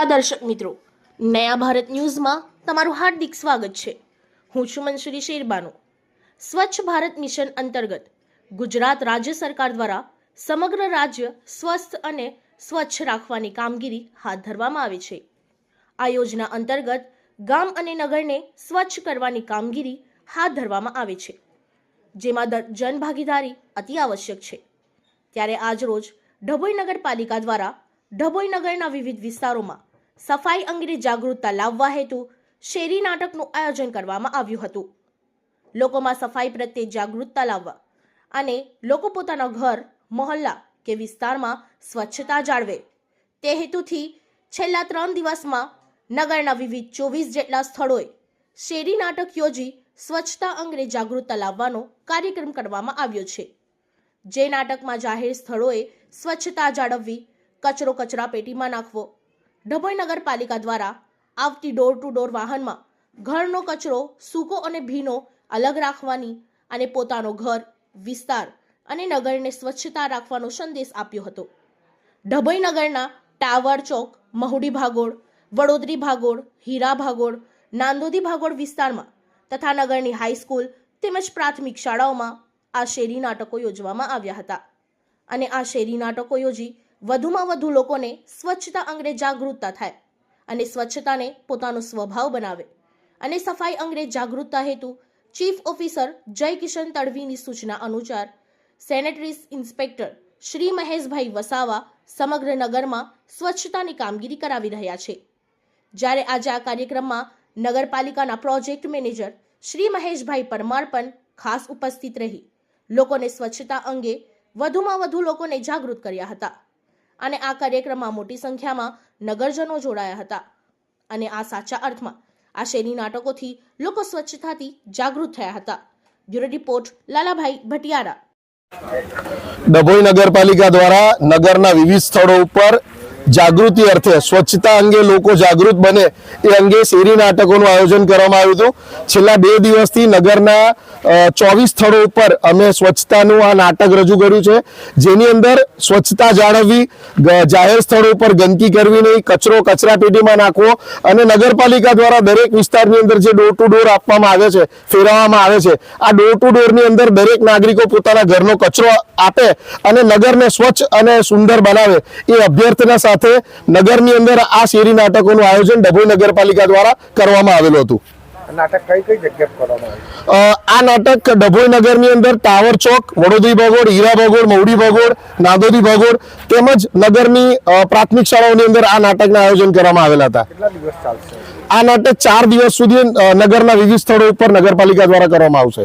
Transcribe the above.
નમસ્કાર દર્શક મિત્રો. નયા ભારત ન્યૂઝમાં તમારું હાર્દિક સ્વાગત છે. હું છું મનસુરી શેરબાનો. સ્વચ્છ ભારત મિશન અંતર્ગત ગુજરાત રાજ્ય સરકાર દ્વારા સમગ્ર રાજ્ય સ્વસ્થ અને સ્વચ્છ રાખવાની કામગીરી હાથ ધરવામાં આવે છે. આ યોજના અંતર્ગત ગામ અને નગરને સ્વચ્છ કરવાની કામગીરી હાથ ધરવામાં આવે છે, જેમાં જનભાગીદારી અતિ આવશ્યક છે. ત્યારે આજરોજ ડભોઈ નગરપાલિકા દ્વારા ડભોઈ નગરના વિવિધ વિસ્તારોમાં સફાઈ અંગે જાગૃતતા લાવવા હેતુ શેરી નાટકનું આયોજન કરવામાં આવ્યું હતું. લોકોમાં સફાઈ પ્રત્યે જાગૃતતા લાવવા અને લોકો પોતાના ઘર, મહોલ્લા કે વિસ્તારમાં સ્વચ્છતા જાળવે. તે હેતુથી છેલ્લા ત્રણ દિવસમાં નગરના વિવિધ ચોવીસ જેટલા સ્થળોએ શેરી નાટક યોજી સ્વચ્છતા અંગે જાગૃતતા લાવવાનો કાર્યક્રમ કરવામાં આવ્યો છે. જે નાટકમાં જાહેર સ્થળોએ સ્વચ્છતા જાળવવી, કચરો કચરા પેટીમાં નાખવો ડભોઈ નગરપાલિકા દ્વારા આવતી ડોર ટુ ડોર વાહનમાં ઘરનો કચરો, સૂકો અને ભીનો અલગ રાખવાની અને પોતાનો ઘર, વિસ્તાર અને નગરને સ્વચ્છતા રાખવાનો સંદેશ આપ્યો હતો. ડભોઈ નગરના ટાવર ચોક, મહુડી ભાગોળ, વડોદરી ભાગોળ, હીરા ભાગોળ, નાંદોદી ભાગોળ વિસ્તારમાં તથા નગરની હાઈસ્કૂલ તેમજ પ્રાથમિક શાળાઓમાં આ શેરી નાટકો યોજવામાં આવ્યા હતા. અને આ શેરી નાટકો યોજી વધુમાં વધુ લોકોને સ્વચ્છતા અંગે જાગૃતતા થાય અને સ્વચ્છતાને પોતાનો સ્વભાવ બનાવે અને સફાઈ અંગે જાગૃતતા હેતુ ચીફ ઓફિસર જય કિશન તડવીની સૂચના અનુસાર સેનેટરી ઇન્સ્પેક્ટર શ્રી મહેશભાઈ વસાવા સમગ્ર નગરમાં સ્વચ્છતાની કામગીરી કરાવી રહ્યા છે. જ્યારે આજે આ કાર્યક્રમમાં નગરપાલિકાના પ્રોજેક્ટ મેનેજર શ્રી મહેશભાઈ પરમાર પણ ખાસ ઉપસ્થિત રહી. લોકોને સ્વચ્છતા અંગે વધુમાં વધુ લોકોને જાગૃત કર્યા હતા. અને આ કાર્યક્રમમાં મોટી સંખ્યામાં નગરજનો જોડાયા હતા. અને આ સાચા અર્થમાં આ શેરી નાટકોથી લોકો સ્વચ્છતાથી જાગૃત થયા હતા. Bureau report, Lalabhai Bhatiyara. Dabhoi નગરપાલિકા દ્વારા નગરના વિવિધ સ્થળો ઉપર જાગૃતિ અર્થે, સ્વચ્છતા અંગે લોકો જાગૃત બને એ અંગે શેરી નાટકોનું આયોજન કરવામાં આવ્યું હતું. છેલ્લા બે દિવસથી નગરના ચોવીસ સ્થળો ઉપર અમે સ્વચ્છતાનું આ નાટક રજૂ કર્યું છે. જેની અંદર સ્વચ્છતા જાળવવી જાહેર સ્થળો ઉપર ગંદકી કરવી નહીં, કચરો કચરાપેટીમાં નાખવો અને નગરપાલિકા દ્વારા દરેક વિસ્તારની અંદર જે ડોર ટુ ડોર આપવામાં આવે છે, ફેરવવામાં આવે છે, આ ડોર ટુ ડોરની અંદર દરેક નાગરિકો પોતાના ઘરનો કચરો આપે અને નગરને સ્વચ્છ અને સુંદર બનાવે એ અભ્યર્થના સાથે નગરની અંદર આ શેરી નાટકોનું આયોજન ડભોઈ નગરપાલિકા દ્વારા કરવામાં આવેલું હતું. નાટક કઈ કઈ જગ્યાએ કરવામાં આ નાટક ડભોઈ નગરની અંદર ટાવર ચોક વડોદરી ભગોળ હીરા ભગોળ મૌડી ભગોળ નાદોદી ભગોળ તેમજ નગરની પ્રાથમિક શાળાઓની અંદર આ નાટકના આયોજન કરવામાં આવેલા હતા. કેટલા દિવસ ચાલશે? આ નાટક ચાર દિવસ સુધી નગરના વિવિધ સ્થળો ઉપર નગરપાલિકા દ્વારા કરવામાં આવશે.